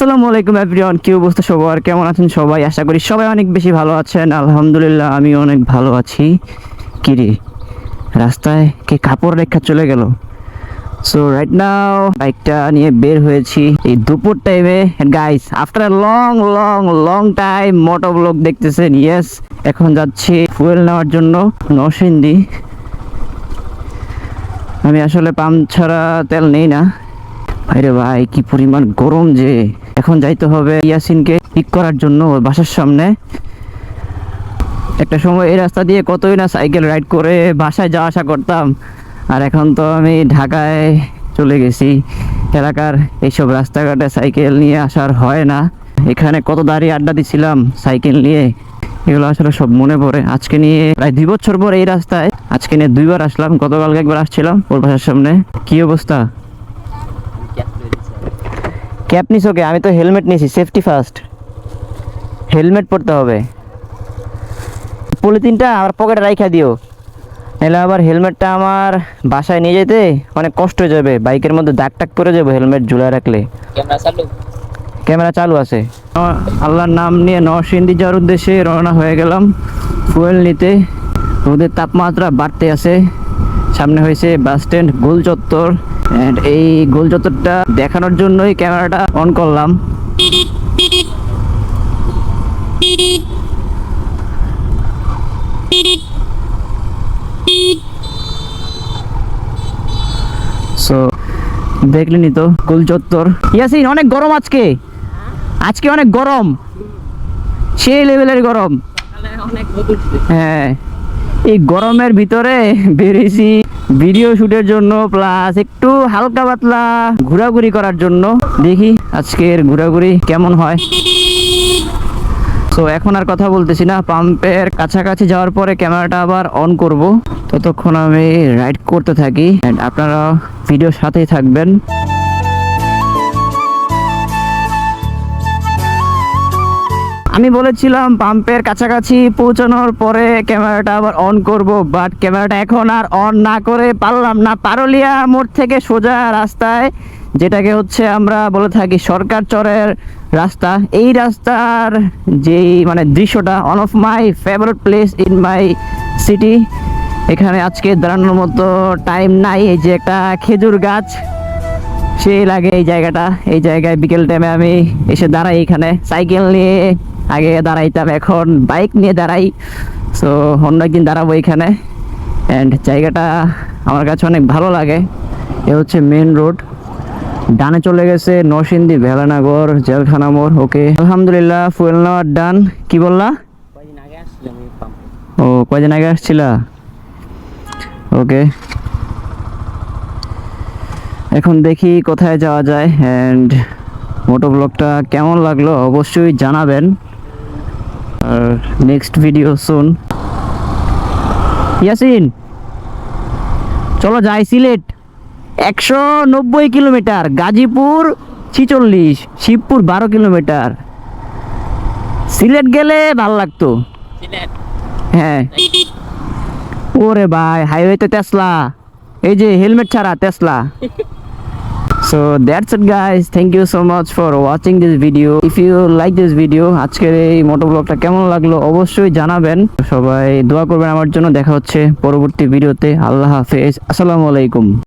আসসালামু আলাইকুম এভরিওয়ান, কি অবস্থা সবার? কেমন আছেন সবাই? আশা করি সবাই অনেক বেশি ভালো আছেন। আলহামদুলিল্লাহ আমি অনেক ভালো আছি। কিরে রাস্তায় কে কাপড় রেখা চলে গেল? সো রাইট নাও বাইকটা নিয়ে বের হয়েছি। এই দুপুর টাইমে guys after long long long time moto vlog দেখতেছেন ইয়েস এখন যাচ্ছি ফুয়েল নেওয়ার জন্য নরসিংদী। আমি আসলে পাম্প ছাড়া তেল নেই না। ভাইরে ভাই, কি পরিমাণ গরম যে। এখন যাইতে হবে ইয়াসিনকে পিক করার জন্য ওর বাসার সামনে। একটা সময় এই রাস্তা দিয়ে কতই না সাইকেল রাইড করে বাসায় যাওয়া আসা করতাম। আর এখন তো আমি ঢাকায় চলে গেছি। এলাকার এইসব রাস্তাঘাটে সাইকেল নিয়ে আসার হয় না। এখানে কত দাঁড়িয়ে আড্ডা দিছিলাম সাইকেল নিয়ে। এগুলো আসলে সব মনে পড়ে। আজকে নিয়ে প্রায় দুই বছর পর এই রাস্তায়। আজকে নিয়ে দুইবার আসলাম। গতকালকে একবার আসছিলাম ওর বাসার সামনে। কি অবস্থা? ক্যাপ নিস ওকে আমি তো হেলমেট নিয়েছি সেফটি ফার্স্ট হেলমেট পরতে হবে। পলিথিনটা আমার পকেটে রাইখা দিও। নাহলে আবার হেলমেটটা আমার বাসায় নিয়ে যেতে অনেক কষ্ট হয়ে যাবে। বাইকের মধ্যে দাগ টাক করে যাব হেলমেট ঝুলায় রাখলে। ক্যামেরা চালু? ক্যামেরা চালু আছে। আল্লাহর নাম নিয়ে নরসিংদী যাওয়ার উদ্দেশ্যে রওনা হয়ে গেলাম। ফুয়েল নিতে। রোদের তাপমাত্রা বাড়তে আছে। সামনে হয়েছে বাস স্ট্যান্ড গোল চত্বর অ্যান্ড এই গোল চত্বরটা দেখানোর জন্যই ক্যামেরাটা অন করলাম। সো দেখলেনি তো গোল চত্বর। ইয়াসিন অনেক গরম আজকে। আজকে অনেক গরম। সেই লেভেলের গরম। হ্যাঁ এই গরমের ভিতরে বেরিয়েছি। ভিডিও শুটের জন্য প্লাস একটু হালকা পাতলা ঘোরাঘুরি করার জন্য। দেখি আজকের ঘোরাঘুরি কেমন হয়। তো এখন আর কথা বলতেছি না। পাম্পের কাছাকাছি যাওয়ার পরে ক্যামেরাটা আবার অন করব। ততক্ষণ আমি রাইড করতে থাকি। অ্যান্ড আপনারা ভিডিওর সাথেই থাকবেন। আমি বলেছিলাম পাম্পের কাছাকাছি পৌঁছানোর পরে ক্যামেরাটা আবার অন করব বাট ক্যামেরাটা এখন আর অন না করে পারলাম না। পারলিয়া মোড় থেকে সোজা রাস্তায়, যেটাকে হচ্ছে আমরা বলে থাকি সরকার চরের রাস্তা। এই রাস্তার যেই মানে দৃশ্যটা one of my favourite place in my city এখানে আজকে দাঁড়ানোর মতো টাইম নাই, এই যে একটা খেজুর গাছ, সেই লাগে এই জায়গাটা। এই জায়গায় বিকেল টাইমে আমি এসে দাঁড়াই এখানে। সাইকেল নিয়ে আগে দাঁড়াইতাম, এখন বাইক নিয়ে দাঁড়াই। সো অন্য একদিন দাঁড়াবো এখানে। অ্যান্ড জায়গাটা আমার কাছে অনেক ভালো লাগে। এ হচ্ছে মেন রোড ডানে চলে গেছে নরসিংদী, ভেলানগর, জেলখানা মোড়। ওকে আলহামদুলিল্লাহ ফুয়েল নেওয়ার ডান কি বললা? ও, কয়দিন আগে আসছিলা? ওকে এখন দেখি কোথায় যাওয়া যায়। অ্যান্ড মোটো ব্লগটা কেমন লাগল? অবশ্যই জানাবেন। আর নেক্সট ভিডিও শুন ইয়াসিন চলো যাই সিলেট। একশো নব্বই কিলোমিটার গাজীপুর ছিচল্লিশ শিবপুর বারো কিলোমিটার। সিলেট গেলে ভালো লাগতো। হ্যাঁ। ওরে ভাই হাইওয়েতে টেসলা এই যে হেলমেট ছাড়া Tesla so that's it guys thank you so much for watching this video if you like this video আজকের এই মোটো ব্লগটা কেমন লাগল অবশ্যই জানাবেন। সবাই দোয়া করবেন আমার জন্য। দেখা হচ্ছে পরবর্তী ভিডিওতে আল্লাহ হাফেজ। আসসালামু আলাইকুম।